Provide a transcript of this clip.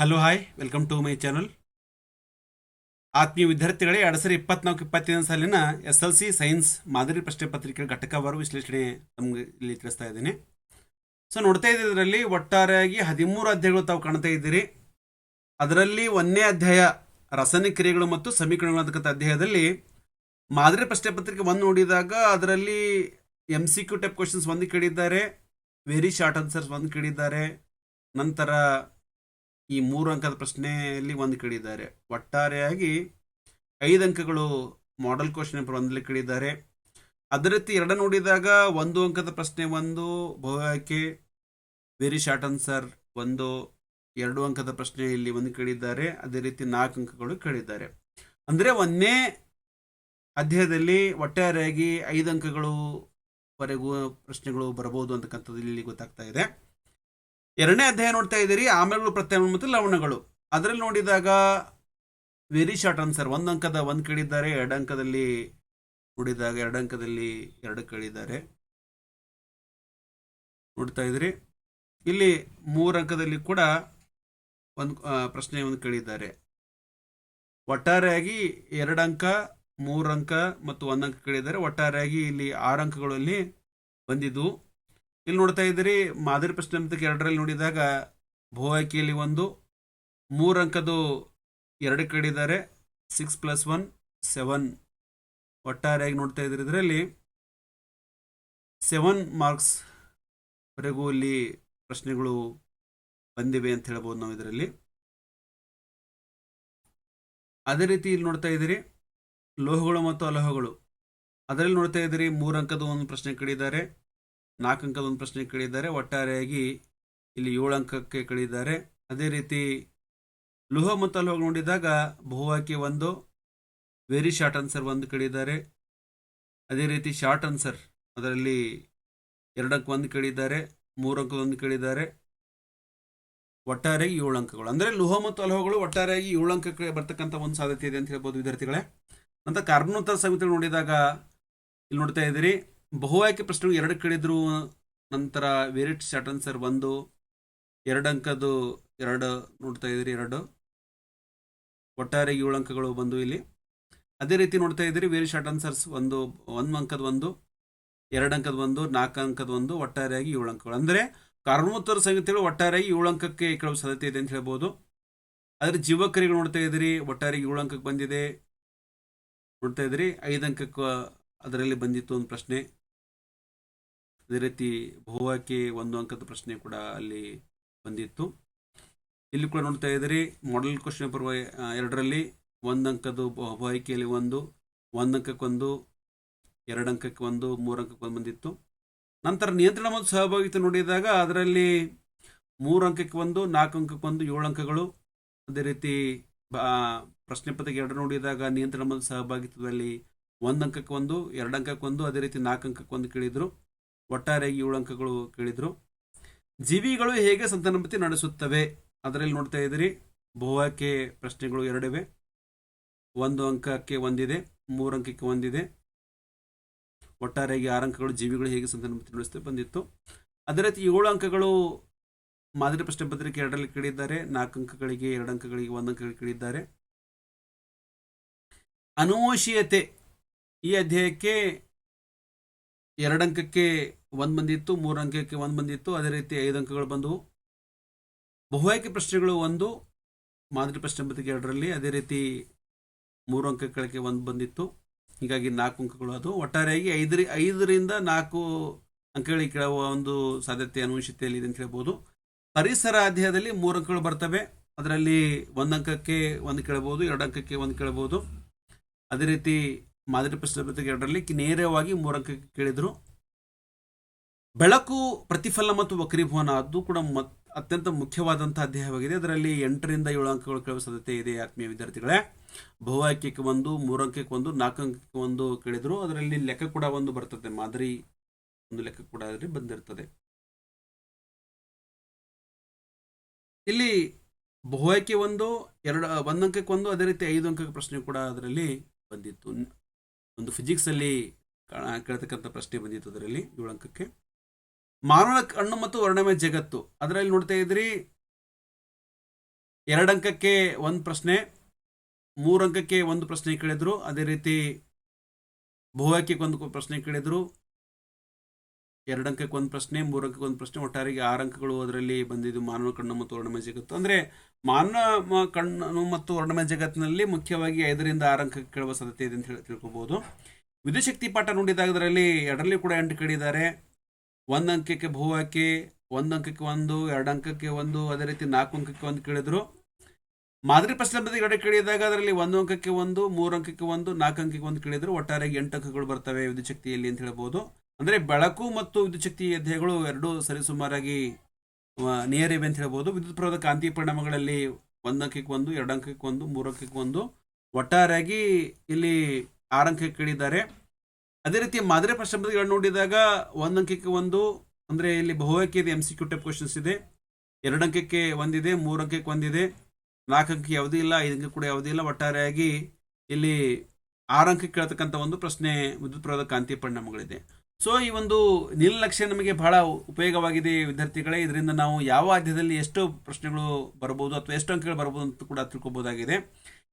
Hello hi welcome to my channel ಆತ್ಮೀಯ ವಿದ್ಯಾರ್ಥಿಗಳೇ, ಎರಡು ಸಾವಿರದ ಇಪ್ಪತ್ನಾಲ್ಕು, ಇಪ್ಪತ್ತೈದನೇ ಸಾಲಿನ ಎಸ್ ಎಲ್ ಸಿ ಸೈನ್ಸ್ ಮಾದರಿ ಪ್ರಶ್ನೆ ಪತ್ರಿಕೆ ಘಟಕವಾರು ವಿಶ್ಲೇಷಣೆ ನಮ್ಗೆ ಇಲ್ಲಿ ತಿಳಿಸ್ತಾ ಇದ್ದೀನಿ. ಸೊ ನೋಡ್ತಾ ಇದ್ದಿದ್ದರಲ್ಲಿ ಒಟ್ಟಾರೆಯಾಗಿ ಹದಿಮೂರು ಅಧ್ಯಾಯಗಳು ತಾವು ಕಾಣ್ತಾ ಇದ್ದೀರಿ. ಅದರಲ್ಲಿ ಒಂದನೇ ಅಧ್ಯಾಯ ರಾಸಾಯನಿಕ ಕ್ರಿಯೆಗಳು ಮತ್ತು ಸಮೀಕರಣಗಳು ಅಂತಕ್ಕಂಥ ಅಧ್ಯಾಯದಲ್ಲಿ ಮಾದರಿ ಪ್ರಶ್ನೆ ಪತ್ರಿಕೆ ಒಂದು ನೋಡಿದಾಗ ಅದರಲ್ಲಿ M C Q type questions ಒಂದು ಕೇಳಿದ್ದಾರೆ. ವೆರಿ ಶಾರ್ಟ್ ಆನ್ಸರ್ಸ್ ಒಂದು ಕೇಳಿದ್ದಾರೆ. ನಂತರ ಈ ಮೂರು ಅಂಕದ ಪ್ರಶ್ನೆಯಲ್ಲಿ ಒಂದು ಕೇಳಿದ್ದಾರೆ ಒಟ್ಟಾರೆಯಾಗಿ ಐದು ಅಂಕಗಳು ಮಾಡೆಲ್ ಕ್ವಶನ್ ಪೇಪರ್ ಒಂದಲ್ಲಿ ಕೇಳಿದ್ದಾರೆ ಅದೇ ರೀತಿ ಎರಡು ನೋಡಿದಾಗ ಒಂದು ಅಂಕದ ಪ್ರಶ್ನೆ ಒಂದು ಬಹು ಆಯ್ಕೆ ವೆರಿ ಶಾರ್ಟ್ ಆನ್ಸರ್ ಒಂದು, ಎರಡು ಅಂಕದ ಪ್ರಶ್ನೆ ಇಲ್ಲಿ ಒಂದು ಕೇಳಿದ್ದಾರೆ ಅದೇ ರೀತಿ ನಾಲ್ಕು ಅಂಕಗಳು ಕೇಳಿದ್ದಾರೆ ಅಂದರೆ ಒಂದೇ ಅಧ್ಯಾಯದಲ್ಲಿ ಒಟ್ಟಾರೆಯಾಗಿ ಐದು ಅಂಕಗಳು ವರೆಗೂ ಪ್ರಶ್ನೆಗಳು ಬರಬಹುದು ಅಂತಕ್ಕಂಥದ್ದು ಇಲ್ಲಿ ಗೊತ್ತಾಗ್ತಾ ಇದೆ. ಎರಡನೇ ಅಧ್ಯಾಯ ನೋಡ್ತಾ ಇದ್ದೀರಿ ಆಮೇಲೆ ಪ್ರತ್ಯಾಮ್ಲಗಳು ಮತ್ತು ಲವಣಗಳು. ಅದರಲ್ಲಿ ನೋಡಿದಾಗ ವೆರಿ ಶಾರ್ಟ್ ಆನ್ಸರ್ ಒಂದು ಅಂಕದ ಒಂದು ಕೇಳಿದ್ದಾರೆ, ಎರಡು ಅಂಕದಲ್ಲಿ ನೋಡಿದಾಗ ಎರಡು ಅಂಕದಲ್ಲಿ ಎರಡು ಕೇಳಿದ್ದಾರೆ. ನೋಡ್ತಾ ಇದ್ರಿ ಇಲ್ಲಿ ಮೂರು ಅಂಕದಲ್ಲಿ ಕೂಡ ಒಂದು ಪ್ರಶ್ನೆ ಒಂದು ಕೇಳಿದ್ದಾರೆ. ಒಟ್ಟಾರೆಯಾಗಿ ಎರಡು ಅಂಕ, ಮೂರು ಅಂಕ ಮತ್ತು ಒಂದು ಅಂಕ ಕೇಳಿದ್ದಾರೆ. ಒಟ್ಟಾರೆಯಾಗಿ ಇಲ್ಲಿ ಆರು ಅಂಕಗಳಲ್ಲಿ ಬಂದಿದ್ದು ಇಲ್ಲಿ ನೋಡ್ತಾ ಇದ್ದೀರಿ, ಮಾದರಿ ಪ್ರಶ್ನೆ ಪತ್ರಿಕೆ ಎರಡರಲ್ಲಿ ನೋಡಿದಾಗ ಭೂ ಒಂದು, ಮೂರು ಅಂಕದ್ದು ಎರಡು ಕಡೆ ಸಿಕ್ಸ್ ಪ್ಲಸ್ ಒನ್ ಸೆವೆನ್ ಒಟ್ಟಾರೆಯಾಗಿ ನೋಡ್ತಾ ಇದ್ದೀರಿ ಇದರಲ್ಲಿ. ಸೆವೆನ್ ಮಾರ್ಕ್ಸ್ ವರೆಗೂ ಇಲ್ಲಿ ಪ್ರಶ್ನೆಗಳು ಬಂದಿವೆ ಅಂತ ಹೇಳ್ಬೋದು ನಾವು ಇದರಲ್ಲಿ. ಅದೇ ರೀತಿ ಇಲ್ಲಿ ನೋಡ್ತಾ ಇದ್ದೀರಿ, ಲೋಹಗಳು ಮತ್ತು ಅಲೋಹಗಳು. ಅದರಲ್ಲಿ ನೋಡ್ತಾ ಇದ್ದೀರಿ, ಮೂರು ಅಂಕದ ಒಂದು ಪ್ರಶ್ನೆ ಕೇಳಿದ್ದಾರೆ ನಾಲ್ಕು ಅಂಕದ ಒಂದು ಪ್ರಶ್ನೆ ಕೇಳಿದ್ದಾರೆ. ಒಟ್ಟಾರೆಯಾಗಿ ಇಲ್ಲಿ ಏಳು ಅಂಕಕ್ಕೆ ಕೇಳಿದ್ದಾರೆ. ಅದೇ ರೀತಿ ಲೋಹ ಮತ್ತು ಅಲೋಹಗಳು ನೋಡಿದಾಗ ಬಹುವಾಕ್ಯ ಒಂದು ವೆರಿ ಶಾರ್ಟ್ ಆನ್ಸರ್ ಒಂದು ಕೇಳಿದ್ದಾರೆ. ಅದೇ ರೀತಿ ಶಾರ್ಟ್ ಆನ್ಸರ್ ಅದರಲ್ಲಿ ಎರಡು ಒಂದು ಕೇಳಿದ್ದಾರೆ, ಮೂರು ಅಂಕದ ಒಂದು ಕೇಳಿದ್ದಾರೆ. ಒಟ್ಟಾರೆಯಾಗಿ ಏಳು ಅಂಕಗಳು. ಅಂದರೆ ಲೋಹ ಮತ್ತು ಅಲೋಹಗಳು ಒಟ್ಟಾರೆಯಾಗಿ ಏಳು ಅಂಕಕ್ಕೆ ಬರ್ತಕ್ಕಂಥ ಒಂದು ಸಾಧ್ಯತೆ ಇದೆ ಅಂತ ಹೇಳ್ಬೋದು ವಿದ್ಯಾರ್ಥಿಗಳೇ. ಅಂತ ಕಾರ್ಬನೋತ್ತರ ಸಮಿತಿ ನೋಡಿದಾಗ ಇಲ್ಲಿ ನೋಡ್ತಾ ಇದ್ದೀರಿ. ಬಹು ಆಯ್ಕೆ ಪ್ರಶ್ನೆಗಳು ಎರಡು ಕೇಳಿದ್ರು. ನಂತರ ವೇರಿಟ್ ಶಾರ್ಟ್ ಆನ್ಸರ್ ಒಂದು, ಎರಡು ಅಂಕದ್ದು ಎರಡು, ನೋಡ್ತಾ ಇದ್ದೀರಿ ಎರಡು. ಒಟ್ಟಾರೆ ಏಳು ಅಂಕಗಳು ಬಂದು ಇಲ್ಲಿ. ಅದೇ ರೀತಿ ನೋಡ್ತಾ ಇದ್ದೀರಿ ವೇರಿ ಶಾರ್ಟ್ ಆನ್ಸರ್ಸ್ ಒಂದು ಒಂದು ಅಂಕದ ಒಂದು, ಎರಡು ಅಂಕದ ಒಂದು, ನಾಲ್ಕು ಅಂಕದ ಒಂದು, ಒಟ್ಟಾರೆಯಾಗಿ ಏಳು ಅಂಕಗಳು. ಅಂದರೆ ಕಾರಣೋತ್ತರ ಸಂಗತಿಗಳು ಒಟ್ಟಾರೆಯಾಗಿ ಏಳು ಅಂಕಕ್ಕೆ ಕೆಲವು ಸಾಧ್ಯತೆ ಇದೆ ಅಂತ ಹೇಳ್ಬೋದು. ಆದರೆ ಜೀವಕರಿಗಳು ನೋಡ್ತಾ ಇದ್ದೀರಿ ಒಟ್ಟಾರೆ ಏಳು ಅಂಕಕ್ಕೆ ಬಂದಿದೆ. ನೋಡ್ತಾ ಇದ್ದೀರಿ, ಐದು ಅಂಕಕ್ಕೆ ಅದರಲ್ಲಿ ಬಂದಿತ್ತು ಒಂದು ಪ್ರಶ್ನೆ. ಅದೇ ರೀತಿ ಬಹುವಾಕ್ಯ ಒಂದು ಅಂಕದ ಪ್ರಶ್ನೆ ಕೂಡ ಅಲ್ಲಿ ಬಂದಿತ್ತು. ಇಲ್ಲಿ ಕೂಡ ನೋಡ್ತಾ ಇದ್ದೀರಿ ಮಾಡೆಲ್ ಕ್ವಶನ್ ಪೇಪರ್ ಎರಡರಲ್ಲಿ ಒಂದು ಅಂಕದ್ದು ಬಹು ಆಯ್ಕೆಯಲ್ಲಿ ಒಂದು ಒಂದು ಅಂಕಕ್ಕೊಂದು ಎರಡು ಅಂಕಕ್ಕೆ ಒಂದು, ಮೂರು ಅಂಕಕ್ಕೆ ಒಂದು ಬಂದಿತ್ತು. ನಂತರ ನಿಯಂತ್ರಣ ಮತ್ತು ಸಹಭಾಗಿತ್ವ ನೋಡಿದಾಗ ಅದರಲ್ಲಿ ಮೂರು ಅಂಕಕ್ಕೆ ಒಂದು, ನಾಲ್ಕು ಅಂಕಕ್ಕೆ ಒಂದು, ಏಳು ಅಂಕಗಳು. ಅದೇ ರೀತಿ ಪ್ರಶ್ನೆ ಪತ್ರಿಕೆ ಎರಡು ನೋಡಿದಾಗ ನಿಯಂತ್ರಣ ಮತ್ತು ಸಹಭಾಗಿತ್ವದಲ್ಲಿ ಒಂದು ಅಂಕಕ್ಕೆ ಒಂದು, ಎರಡು ಅಂಕಕ್ಕೆ ಒಂದು, ಅದೇ ರೀತಿ ನಾಲ್ಕು ಅಂಕಕ್ಕೆ ಒಂದು ಕೇಳಿದ್ರು. ಒಟ್ಟಾರೆಯಾಗಿ ಏಳು ಅಂಕಗಳು ಕೇಳಿದ್ರು. ಜೀವಿಗಳು ಹೇಗೆ ಸಂತಾನೋತ್ಪತ್ತಿ ನಡೆಸುತ್ತವೆ? ಅದರಲ್ಲಿ ನೋಡ್ತಾ ಇದ್ದೀರಿ. ಬಹುವಾಕ್ಯ ಪ್ರಶ್ನೆಗಳು ಎರಡಿವೆ. ಒಂದು ಅಂಕಕ್ಕೆ ಒಂದಿದೆ, ಮೂರು ಅಂಕಕ್ಕೆ ಒಂದಿದೆ. ಒಟ್ಟಾರೆಯಾಗಿ ಆರು ಅಂಕಗಳು ಜೀವಿಗಳು ಹೇಗೆ ಸಂತಾನೋತ್ಪತ್ತಿ ನಡೆಸುತ್ತೆ ಬಂದಿತ್ತು. ಅದೇ ರೀತಿ ಏಳು ಅಂಕಗಳು ಮಾದರಿ ಪ್ರಶ್ನೆ ಪತ್ರಿಕೆ ಎರಡರಲ್ಲಿ ಕೇಳಿದ್ದಾರೆ. ನಾಲ್ಕು ಅಂಕಗಳಿಗೆ, ಎರಡು ಅಂಕಗಳಿಗೆ, ಒಂದು ಅಂಕಗಳಿಗೆ ಕೇಳಿದ್ದಾರೆ. ಅನುವಂಶೀಯತೆ ಈ ಅಧ್ಯಾಯಕ್ಕೆ ಎರಡು ಅಂಕಕ್ಕೆ ಒಂದು ಬಂದಿತ್ತು ಮೂರು ಅಂಕಕ್ಕೆ ಒಂದು ಬಂದಿತ್ತು ಅದೇ ರೀತಿ ಐದು ಅಂಕಗಳು ಬಂದವು. ಬಹುಆಯ್ಕೆ ಪ್ರಶ್ನೆಗಳು ಒಂದು, ಮಾದರಿ ಪ್ರಶ್ನೆ ಪತ್ರಿಕೆ ಎರಡರಲ್ಲಿ. ಅದೇ ರೀತಿ ಮೂರು ಅಂಕಗಳಿಗೆ ಒಂದು ಬಂದಿತ್ತು. ಹೀಗಾಗಿ ನಾಲ್ಕು ಅಂಕಗಳು ಅದು. ಒಟ್ಟಾರೆಯಾಗಿ ಐದರಿ, ಐದರಿಂದ ನಾಲ್ಕು ಅಂಕಗಳಿಗೆ ಕೇಳುವ ಒಂದು ಸಾಧ್ಯತೆ, ಅನುವಂಶಿತೆಯಲ್ಲಿ ಇದೆ ಅಂತ ಹೇಳ್ಬೋದು. ಪರಿಸರ ಅಧ್ಯಾಯದಲ್ಲಿ ಮೂರು ಅಂಕಗಳು ಬರ್ತವೆ. ಅದರಲ್ಲಿ ಒಂದು ಅಂಕಕ್ಕೆ ಒಂದು ಕೇಳಬಹುದು ಎರಡು ಅಂಕಕ್ಕೆ ಒಂದು ಕೇಳಬಹುದು ಅದೇ ರೀತಿ ಮಾದರಿ ಪ್ರಶ್ನೆ ಪತ್ರಿಕೆ ಎರಡರಲ್ಲಿ. ನೇರವಾಗಿ ಮೂರು ಅಂಕಕ್ಕೆ ಕೇಳಿದರು. ಬೆಳಕು ಪ್ರತಿಫಲ ಮತ್ತು ವಕ್ರೀಭವನ ಅದು ಕೂಡ ಅತ್ಯಂತ ಮುಖ್ಯವಾದಂತಹ ಅಧ್ಯಾಯವಾಗಿದೆ. ಅದರಲ್ಲಿ ಎಂಟರಿಂದ ಏಳು ಅಂಕಗಳು ಕೇಳುವ ಸಾಧ್ಯತೆ ಇದೆ ಆತ್ಮೀಯ ವಿದ್ಯಾರ್ಥಿಗಳೇ. ಬಹು ಒಂದು ಮೂರು ಅಂಕಕ್ಕೆ ಒಂದು ನಾಲ್ಕು ಅಂಕಕ್ಕೆ ಒಂದು ಕೇಳಿದ್ರು. ಅದರಲ್ಲಿ ಲೆಕ್ಕ ಕೂಡ ಒಂದು ಬರ್ತದೆ. ಮಾದರಿ ಒಂದು ಲೆಕ್ಕ ಕೂಡ ಅದರಲ್ಲಿ ಬಂದಿರ್ತದೆ. ಇಲ್ಲಿ ಬಹು ಆಯ್ಕೆ ಒಂದು, ಎರಡು ಒಂದು ಅಂಕಕ್ಕೆ ಒಂದು, ಅದೇ ರೀತಿ ಐದು ಅಂಕಕ್ಕೆ ಪ್ರಶ್ನೆ ಕೂಡ ಅದರಲ್ಲಿ ಬಂದಿತ್ತು. ಒಂದು ಫಿಸಿಕ್ಸ್ ಅಲ್ಲಿ ಕಾ- ಕೇಳ್ತಕ್ಕಂಥ ಪ್ರಶ್ನೆ ಬಂದಿತ್ತು ಅದರಲ್ಲಿ ಏಳು ಅಂಕಕ್ಕೆ. ಮಾನವ ಕಣ್ಣು ಮತ್ತು ವರ್ಣಮಯ ಜಗತ್ತು. ಅದರಲ್ಲಿ ನೋಡ್ತಾ ಇದ್ರಿ ಎರಡಂಕಕ್ಕೆ ಒಂದು ಪ್ರಶ್ನೆ, ಮೂರಂಕಕ್ಕೆ ಒಂದು ಪ್ರಶ್ನೆ ಕೇಳಿದ್ರು. ಅದೇ ರೀತಿ ಬಹುವಾಕ್ಯಕ್ಕೆ ಒಂದು ಪ್ರಶ್ನೆ ಕೇಳಿದ್ರು. ಎರಡಂಕಕ್ಕೆ ಒಂದು ಪ್ರಶ್ನೆ ಮೂರು ಅಂಕಕ್ಕೆ ಒಂದು ಪ್ರಶ್ನೆ ಒಟ್ಟಾರಿಗೆ ಆರು ಅಂಕಗಳು ಅದರಲ್ಲಿ ಬಂದಿದ್ದು ಮಾನವ ಕಣ್ಣು ಮತ್ತು ವರ್ಣಮಯ ಜಗತ್ತು. ಅಂದರೆ ಮಾನವ ಕಣ್ಣು ಮತ್ತು ವರ್ಣಮಯ ಜಗತ್ತಿನಲ್ಲಿ ಮುಖ್ಯವಾಗಿ ಐದರಿಂದ ಆರು ಅಂಕಕ್ಕೆ ಕೇಳುವ ಸಾಧ್ಯತೆ ಇದೆ ಅಂತ ಹೇಳಿ ತಿಳ್ಕೊಬೋದು. ವಿದ್ಯುಶಕ್ತಿ ಪಾಠ ನೋಡಿದಾಗ ಅದರಲ್ಲಿ ಎರಡರಲ್ಲಿ ಕೂಡ ಎಂಟು ಕೇಳಿದ್ದಾರೆ. ಒಂದು ಅಂಕಕ್ಕೆ ಬಹುವಾಕ್ಯ ಒಂದು ಅಂಕಕ್ಕೆ ಒಂದು, ಎರಡು ಅಂಕಕ್ಕೆ ಒಂದು, ಅದೇ ರೀತಿ ನಾಲ್ಕು ಅಂಕಕ್ಕೆ ಒಂದು ಕೇಳಿದ್ರು. ಮಾದರಿ ಪ್ರಶ್ನೆ ಬಗ್ಗೆ ಎರಡು ಕೇಳಿದಾಗ ಅದರಲ್ಲಿ ಒಂದು ಅಂಕಕ್ಕೆ ಒಂದು, ಮೂರು ಅಂಕಕ್ಕೆ ಒಂದು, ನಾಲ್ಕು ಅಂಕಕ್ಕೆ ಒಂದು ಕೇಳಿದ್ರು. ಒಟ್ಟಾರೆ ಎಂಟು ಅಂಕಗಳು ಬರ್ತವೆ ವಿದ್ಯುತ್ ಶಕ್ತಿಯಲ್ಲಿ ಅಂತ ಹೇಳ್ಬೋದು. ಅಂದರೆ ಬೆಳಕು ಮತ್ತು ವಿದ್ಯುತ್ ಶಕ್ತಿ ಅಧ್ಯಾಯಗಳು ಎರಡೂ ಸರಿಸುಮಾರಾಗಿ ನಿಯರಿವೆ ಅಂತ ಹೇಳ್ಬೋದು. ವಿದ್ಯುತ್ ಪ್ರವಾದ ಕಾಂತಿ ಪರಿಣಾಮಗಳಲ್ಲಿ ಒಂದು ಅಂಕಕ್ಕೆ ಒಂದು, ಎರಡು ಅಂಕಕ್ಕೆ ಒಂದು, ಮೂರು ಅಂಕಕ್ಕೆ ಒಂದು. ಒಟ್ಟಾರೆಯಾಗಿ ಇಲ್ಲಿ ಆರು ಅಂಕಕ್ಕೆ ಕೇಳಿದ್ದಾರೆ. ಅದೇ ರೀತಿ ಮಾದರಿ ಪ್ರಶ್ನೆ ನೋಡಿದಾಗ ಒಂದು ಅಂಕಕ್ಕೆ ಒಂದು, ಅಂದರೆ ಇಲ್ಲಿ ಬಹುವಾಕ್ಯದ M C Q type questions ಇದೆ. ಎರಡು ಅಂಕಕ್ಕೆ ಒಂದಿದೆ ಮೂರು ಒಂದಿದೆ ನಾಲ್ಕು ಅಂಕಕ್ಕೆ ಯಾವುದೂ ಇಲ್ಲ, ಐದು ಅಂಕ ಕೂಡ ಯಾವುದೂ ಇಲ್ಲ. ಒಟ್ಟಾರೆಯಾಗಿ ಇಲ್ಲಿ ಆರು ಅಂಕಕ್ಕೆ ಕೇಳ್ತಕ್ಕಂಥ ಒಂದು ಪ್ರಶ್ನೆ ವಿದ್ಯುತ್ ಕಾಂತಿ ಪರಿಣಾಮಗಳಿದೆ. ಸೊ ಈ ಒಂದು ನಿರ್ಲಕ್ಷ್ಯ ನಮಗೆ ಬಹಳ ಉಪಯೋಗವಾಗಿದೆ ವಿದ್ಯಾರ್ಥಿಗಳೇ. ಇದರಿಂದ ನಾವು ಯಾವ ಅಧ್ಯಾಯದಲ್ಲಿ ಎಷ್ಟು ಪ್ರಶ್ನೆಗಳು ಬರಬಹುದು ಅಥವಾ ಎಷ್ಟು ಅಂಕಗಳು ಬರಬಹುದು ಅಂತ ಕೂಡ ತಿಳ್ಕೊಬೋದಾಗಿದೆ.